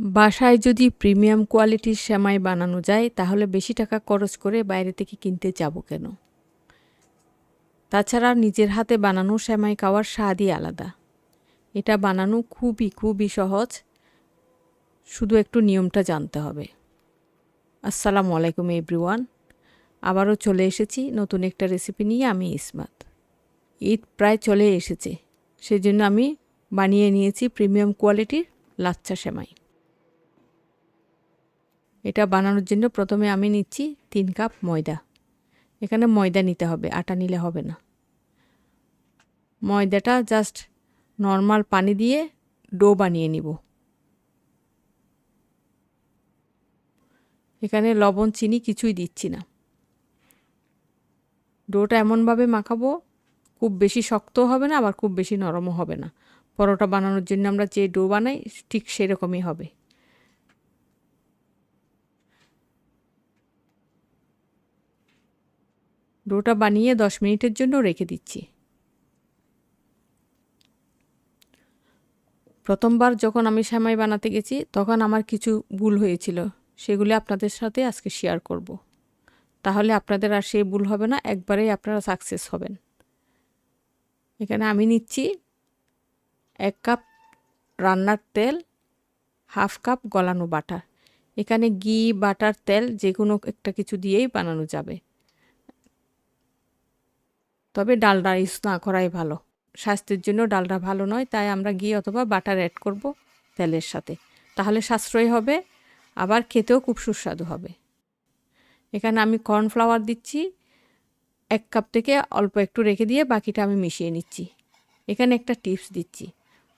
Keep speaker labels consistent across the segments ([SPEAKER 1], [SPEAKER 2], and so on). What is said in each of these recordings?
[SPEAKER 1] বাসায় যদি প্রিমিয়াম কোয়ালিটির সেমাই বানানো যায়, তাহলে বেশি টাকা খরচ করে বাইরে থেকে কিনতে যাব কেন? তাছাড়া নিজের হাতে বানানো সেমাই খাওয়ার স্বাদই আলাদা। এটা বানানো খুবই খুবই সহজ। শুধু একটু নিয়মটা জানতে হবে। আসসালামু আলাইকুম, এভরিওয়ান। আবারও চলে এসেছি নতুন একটা রেসিপি নিয়ে, আমি ইসমাত। ঈদ প্রায় চলে এসেছে। সেজন্য আমি বানিয়ে নিয়েছি প্রিমিয়াম কোয়ালিটির লাচ্চা সেমাই। এটা বানানোর জন্য প্রথমে আমি নিচ্ছি তিন কাপ ময়দা। এখানে ময়দা নিতে হবে, আটা নিলে হবে না। ময়দাটা জাস্ট নর্মাল পানি দিয়ে ডো বানিয়ে নিব। এখানে লবণ, চিনি কিছুই দিচ্ছি না। ডোটা এমনভাবে মাখাবো, খুব বেশি শক্তও হবে না, আবার খুব বেশি নরমও হবে না। পরোটা বানানোর জন্য আমরা যে ডো বানাই, ঠিক সেরকমই হবে। ডোটা বানিয়ে দশ মিনিটের জন্য রেখে দিচ্ছি। প্রথমবার যখন আমি সেমাই বানাতে গেছি, তখন আমার কিছু ভুল হয়েছিল। সেগুলি আপনাদের সাথে আজকে শেয়ার করব। তাহলে আপনাদের আর সেই ভুল হবে না, একবারেই আপনারা সাকসেস হবেন। এখানে আমি নিচ্ছি এক কাপ রান্নার তেল, হাফ কাপ গলানো বাটার এখানে ঘি, বাটার তেল যে কোনো একটা কিছু দিয়েই বানানো যাবে। তবে ডালডা ইউজ না করাই ভালো। স্বাস্থ্যের জন্য ডালটা ভালো নয়, তাই আমরা ঘি অথবা বাটার অ্যাড করব তেলের সাথে। তাহলে সাশ্রয় হবে, আবার খেতেও খুব সুস্বাদু হবে। এখানে আমি কর্নফ্লাওয়ার দিচ্ছি, এক কাপ থেকে অল্প একটু রেখে দিয়ে বাকিটা আমি মিশিয়ে নিচ্ছি। এখানে একটা টিপস দিচ্ছি।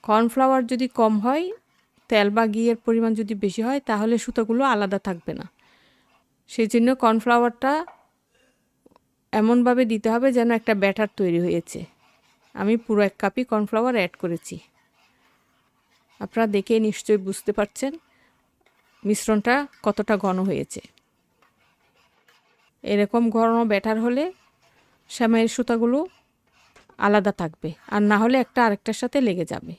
[SPEAKER 1] কর্নফ্লাওয়ার যদি কম হয়, তেল বা ঘিয়ের পরিমাণ যদি বেশি হয়, তাহলে সুতোগুলো আলাদা থাকবে না। সেই জন্য কর্নফ্লাওয়ারটা এমনভাবে দিতে হবে যেন একটা ব্যাটার তৈরি হয়েছে। আমি পুরো এক কাপই কর্নফ্লাওয়ার অ্যাড করেছি। আপনারা দেখে নিশ্চয়ই বুঝতে পারছেন মিশ্রণটা কতটা ঘন হয়েছে। এরকম ঘন ব্যাটার হলে শ্যামাইয়ের সুতাগুলো আলাদা থাকবে আর না হলে একটা আরেকটার সাথে লেগে যাবে।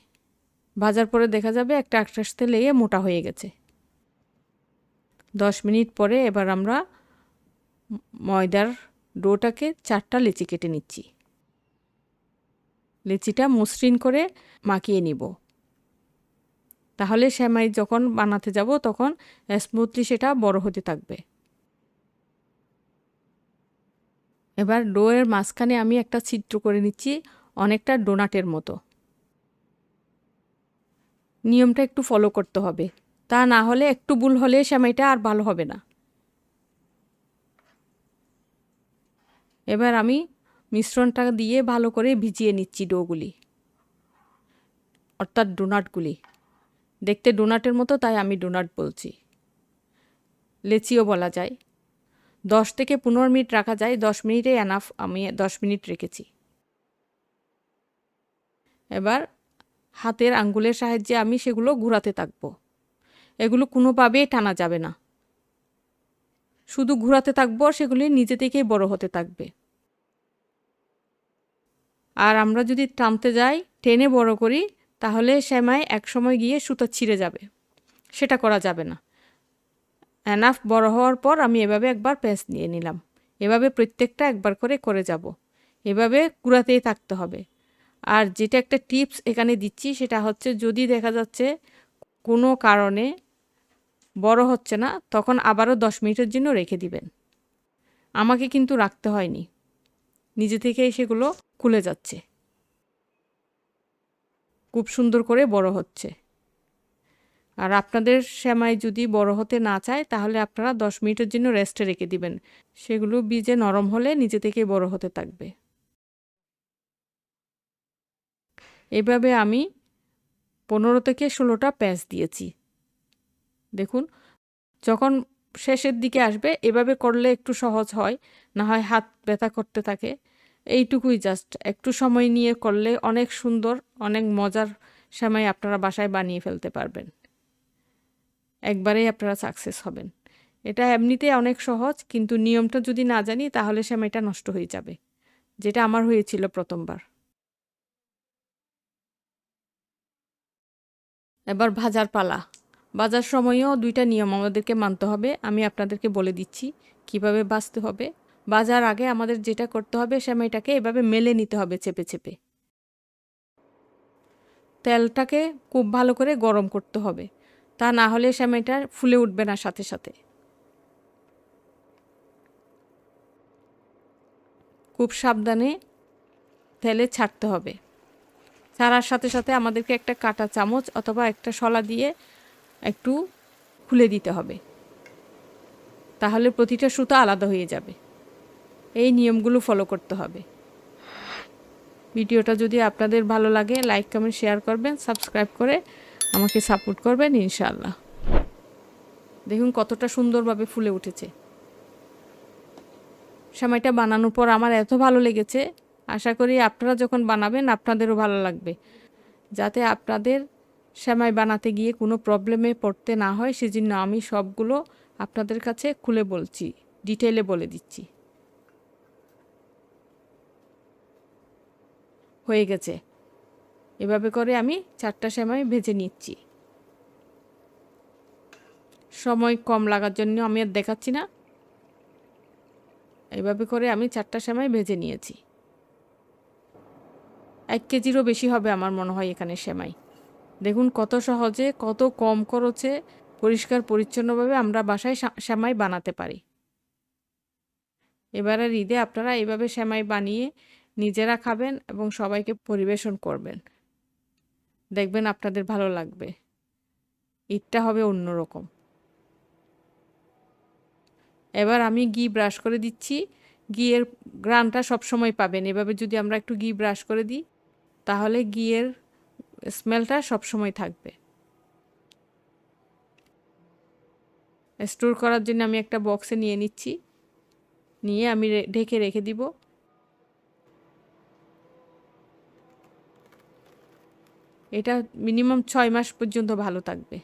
[SPEAKER 1] ভাজার পরে দেখা যাবে একটা আরেকটার সাথে লেগে মোটা হয়ে গেছে। দশ মিনিট পরে এবার আমরা ময়দার ডোটাকে চারটা লেচি কেটে নিচ্ছি। লেচিটা মসৃণ করে মাখিয়ে নিব। তাহলে শ্যামাই যখন বানাতে যাব, তখন স্মুথলি সেটা বড় হতে থাকবে। এবার ডোয়ের মাঝখানে আমি একটা ছিদ্র করে নিচ্ছি, অনেকটা ডোনাটের মতো। নিয়মটা একটু ফলো করতে হবে। তা না হলে একটু ভুল হলে শ্যামাইটা আর ভালো হবে না। এবার আমি মিশ্রণটা দিয়ে ভালো করে ভিজিয়ে নিচ্ছি ডোগুলি, অর্থাৎ ডোনাটগুলি। দেখতে ডোনাটের মতো, তাই আমি ডোনাট বলছি। লেচিও বলা যায়। দশ থেকে পনেরো মিনিট রাখা যায়। দশ মিনিটে এনাফ আমি দশ মিনিট রেখেছি। এবার হাতের আঙ্গুলের সাহায্যে আমি সেগুলো ঘোরাতে থাকব। এগুলো কোনোভাবেই টানা যাবে না। শুধু ঘোরাতে থাকব সেগুলি নিজে থেকেই বড় হতে থাকবে। আর আমরা যদি টানতে যাই, টেনে বড় করি, তাহলে সেমাই একসময় গিয়ে সুতো ছিঁড়ে যাবে। সেটা করা যাবে না। এনাফ বড় হওয়ার পর আমি এভাবে একবার পেঁচ নিয়ে নিলাম। এভাবে প্রত্যেকটা একবার করে করে যাব। এভাবে কুড়াতেই থাকতে হবে। আর যেটা একটা টিপস এখানে দিচ্ছি, সেটা হচ্ছে যদি দেখা যাচ্ছে কোনো কারণে বড় হচ্ছে না, তখন আবারও দশ মিনিটের জন্য রেখে দিবেন। আমাকে কিন্তু রাখতে হয়নি। নিজে থেকেই সেগুলো খুলে যাচ্ছে। খুব সুন্দর করে বড় হচ্ছে। আর আপনাদের শ্যামাই যদি বড় হতে না চায়, তাহলে আপনারা দশ মিনিটের জন্য রেস্টে রেখে দিবেন। সেগুলো বীজে নরম হলে নিজে থেকেই বড় হতে থাকবে। এভাবে আমি পনেরো থেকে ষোলোটা প্যাঁচ দিয়েছি। দেখুন, যখন শেষের দিকে আসবে, এভাবে করলে একটু সহজ হয়, না হয় হাত ব্যথা করতে থাকে। এইটুকুই জাস্ট একটু সময় নিয়ে করলে অনেক সুন্দর, অনেক মজার সময় আপনারা বাসায় বানিয়ে ফেলতে পারবেন। একবারেই আপনারা সাকসেস হবেন। এটা এমনিতে অনেক সহজ, কিন্তু নিয়মটা যদি না জানি, তাহলে সেমাইটা নষ্ট হয়ে যাবে, যেটা আমার হয়েছিল প্রথমবার। এবার ভাজার পালা। বাজার সময়েও দুইটা নিয়ম আমাদেরকে মানতে হবে। আমি আপনাদেরকে বলে দিচ্ছি, কীভাবে বাঁচতে হবে। বাজার আগে আমাদের যেটা করতে হবে, সেমাইটাকে এভাবে মেলে নিতে হবে চেপে চেপে। তেলটাকে খুব ভালো করে গরম করতে হবে। তা না হলে সেমাইটা ফুলে উঠবে না সাথে সাথে। খুব সাবধানে তেলে ছাড়তে হবে। ছাড়ার সাথে সাথে আমাদেরকে একটা কাটা চামচ অথবা একটা শলা দিয়ে একটু খুলে দিতে হবে। তাহলে প্রতিটা সুতা আলাদা হয়ে যাবে। এই নিয়মগুলো ফলো করতে হবে। ভিডিওটা যদি আপনাদের ভালো লাগে লাইক কমেন্ট শেয়ার করবেন সাবস্ক্রাইব করে আমাকে সাপোর্ট করবেন ইনশাল্লাহ দেখুন কতটা সুন্দরভাবে ফুলে উঠেছে। সময়টা বানানোর পর আমার এত ভালো লেগেছে। আশা করি আপনারা যখন বানাবেন আপনাদেরও ভালো লাগবে। যাতে আপনাদের সেমাই বানাতে গিয়ে কোনো প্রবলেমে পড়তে না হয়, সেজন্য আমি সবগুলো আপনাদের কাছে খুলে বলছি ডিটেলে বলে দিচ্ছি। হয়ে গেছে। এভাবে করে আমি চারটা সেমাই ভেজে নিচ্ছি। সময় কম লাগার জন্য আমি আর দেখাচ্ছি না। এভাবে করে আমি চারটা সেমাই ভেজে নিয়েছি। এক কেজিরও বেশি হবে আমার মনে হয় এখানে সেমাই। দেখুন কত সহজে, কত কম খরচে, পরিষ্কার, পরিচ্ছন্নভাবে আমরা বাসায় সেমাই বানাতে পারি। এবারের ঈদে আপনারা এইভাবে সেমাই বানিয়ে নিজেরা খাবেন এবং সবাইকে পরিবেশন করবেন। দেখবেন আপনাদের ভালো লাগবে। ঈদটা হবে অন্যরকম এবার আমি ঘি ব্রাশ করে দিচ্ছি। ঘিয়ের গ্রানটা সবসময় পাবেন। এভাবে যদি আমরা একটু ঘি ব্রাশ করে দিই, তাহলে ঘিয়ের স্মেলটা সবসময় থাকবে। স্টোর করার জন্য আমি একটা বক্সে নিয়ে নিচ্ছি। নিয়ে আমি ঢেকে রেখে দিব। এটা মিনিমাম ছয় মাস পর্যন্ত ভালো থাকবে।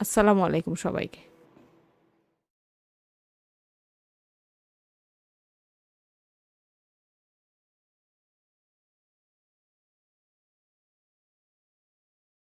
[SPEAKER 1] আসসালামু আলাইকুম সবাইকে।